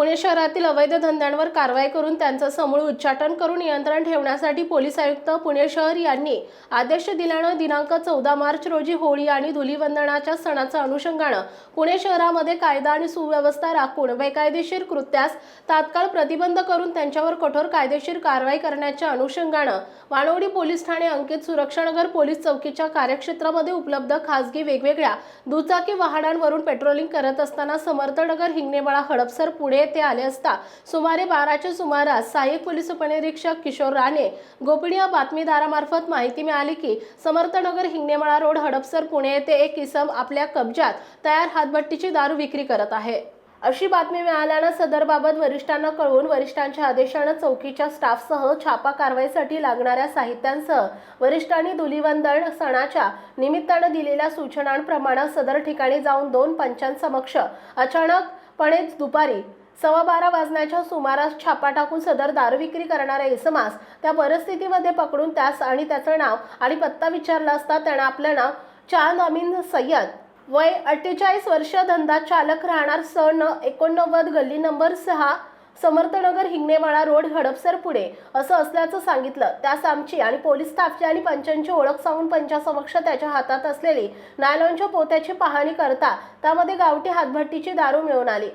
पुणे शहरातील अवैध धंद्यांवर कारवाई करून त्यांचं समूळ उच्चाटन करून नियंत्रण ठेवण्यासाठी पोलीस आयुक्त पुणे शहर यांनी आदेश दिल्यानं दिनांक चौदा मार्च रोजी होळी आणि धुलीवंदनाच्या सणाच्या अनुषंगानं पुणे शहरामध्ये कायदा आणि सुव्यवस्था राखून बेकायदेशीर कृत्यास तात्काळ प्रतिबंध करून त्यांच्यावर कठोर कायदेशीर कारवाई करण्याच्या अनुषंगानं वानवडी पोलीस ठाणे अंकित सुरक्षानगर पोलीस चौकीच्या कार्यक्षेत्रामध्ये उपलब्ध खासगी वेगवेगळ्या दुचाकी वाहनांवरून पेट्रोलिंग करत असताना समर्थनगर हिंगणेवाळा हडपसर पुणे ते आले असता सुमारे बाराच्या सुमारास सहाय्यक पोलीस उपनिरीक्षक किशोर राणे गोपनीय बातमीदारामार्फत माहिती मिळाली की समर्थनगर हिंगणेमाळा रोड हडपसर पुणे येथे एक इसम आपल्या कब्जात तयार हातभट्टीची दारू विक्री करत आहे. अशी बातमी मिळाल्यानं सदरबाबत वरिष्ठांना कळवून वरिष्ठांच्या आदेशानं चौकीच्या स्टाफसह छापा कारवाईसाठी लागणाऱ्या साहित्यांसह वरिष्ठांनी धुलीवंदन सणाच्या निमित्तानं दिलेल्या सूचनांप्रमाणे सदर ठिकाणी जाऊन दोन पंचांसमक्ष अचानकपणेच दुपारी सव्वा बारा वाजण्याच्या सुमारास छापा टाकून सदर दारू विक्री करणाऱ्या इसमास त्या परिस्थितीमध्ये पकडून त्यास आणि त्याचं नाव आणि पत्ता विचारला असता त्यानं आपलं नाव चांद अमीन सय्यद. वय अठ्ठेचाळीस वर्ष धंदा चालक राहणार सण एकोणनव्वद गल्ली नंबर सहा समर्थनगर हिंगणेवाळा रोड हडपसर पुढे असं असल्याचं सांगितलं. त्यास आमची आणि पोलीस स्टाफची आणि पंचांची ओळख सांगून पंचासमक्ष त्याच्या हातात असलेली नायलॉनच्या पोत्याची पाहणी करता त्यामध्ये गावठी हातभट्टीची दारू मिळून आली.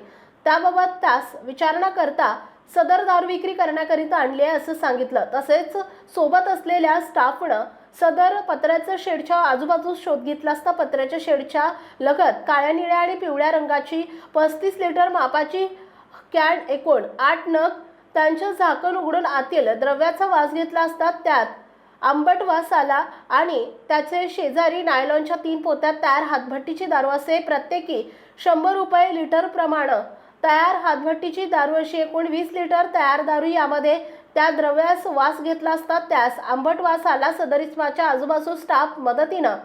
त्याबाबत त्यास विचारणा करता सदर दारू विक्री करण्याकरिता आणली आहे असं सांगितलं. तसेच सोबत असलेल्या स्टाफनं सदर पत्र्याच्या शेडच्या आजूबाजूस शोध घेतला असता पत्र्याच्या शेडच्या लगत काळ्या निळ्या आणि पिवळ्या रंगाची पस्तीस लिटर मापाची कॅन एकूण आठ नग त्यांचं झाकण उघडून आतील द्रव्याचा वास घेतला असता त्यात आंबट वास आला आणि त्याचे शेजारी नायलॉनच्या तीन पोत्यात तयार हातभट्टीची दारू असे प्रत्येकी शंभर रुपये लिटर प्रमाण तयार हातभट्टीची दारू अशी एकूण वीस लिटर तयार दारू यामध्ये त्या द्रव्यास वास घेतला असता त्यास आंबट वास आला सदर इस्माच्या आजूबाजू स्टाफ मदतीनं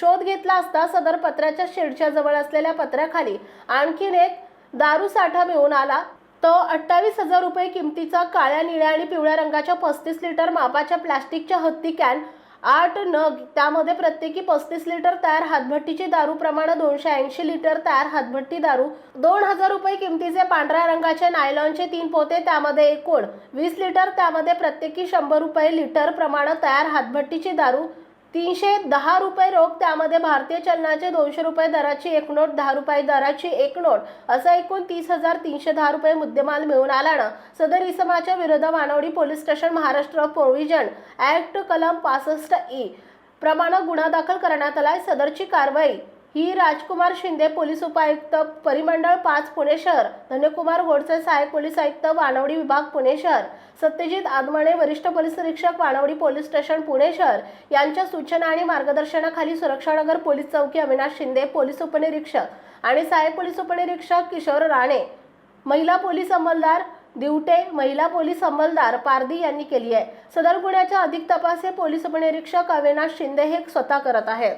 शोध घेतला असता सदर पत्र्याच्या शेडच्या जवळ असलेल्या पत्र्याखाली आणखीन एक दारू साठा मिळून आला. तो अठ्ठावीस हजार रुपये किमतीचा काळ्या निळ्या आणि पिवळ्या रंगाच्या पस्तीस लिटर मापाच्या प्लॅस्टिकच्या हत्ती कॅन आठ नग त्यामध्ये प्रत्येकी पस्तीस लिटर तयार हातभट्टीची दारू प्रमाणे दोनशे ऐंशी लिटर तयार हातभट्टी दारू दोन हजार रुपये किमतीचे पांढऱ्या रंगाचे नायलॉनचे तीन पोते त्यामध्ये एकूण वीस लिटर त्यामध्ये प्रत्येकी शंभर रुपये लिटर प्रमाणे तयार हातभट्टीची दारू तीनशे दहा रुपये रोख त्यामध्ये भारतीय चलनाचे दोनशे रुपये दराची एक नोट दहा रुपये दराची एक नोट असं एकूण तीस हजार तीनशे दहा रुपये मुद्देमाल मिळून आल्यानं सदर इसमाच्या विरुद्ध Wanwadi police station Maharashtra prohibition act कलम पासष्ट ई प्रमाणे गुन्हा दाखल करण्यात आलाय. सदरची कारवाई ही राजकुमार शिंदे पोलीस उपायुक्त परिमंडळ पाच पुणे शहर. धन्यकुमार गोडसे सहाय्यक पोलीस आयुक्त वानवडी विभाग पुणे शहर. सत्यजित आदमणे वरिष्ठ पोलीस निरीक्षक वानवडी पोलीस स्टेशन पुणे शहर. यांच्या सूचना आणि मार्गदर्शनाखाली सुरक्षानगर पोलीस चौकी अविनाश शिंदे पोलीस उपनिरीक्षक आणि सहाय्यक पोलीस उपनिरीक्षक किशोर राणे. महिला पोलीस अंमलदार दिवटे महिला पोलीस अंमलदार पारदी यांनी केली आहे. सदर गुन्ह्याच्या अधिक तपास हे पोलीस उपनिरीक्षक अविनाश शिंदे हे स्वतः करत आहेत.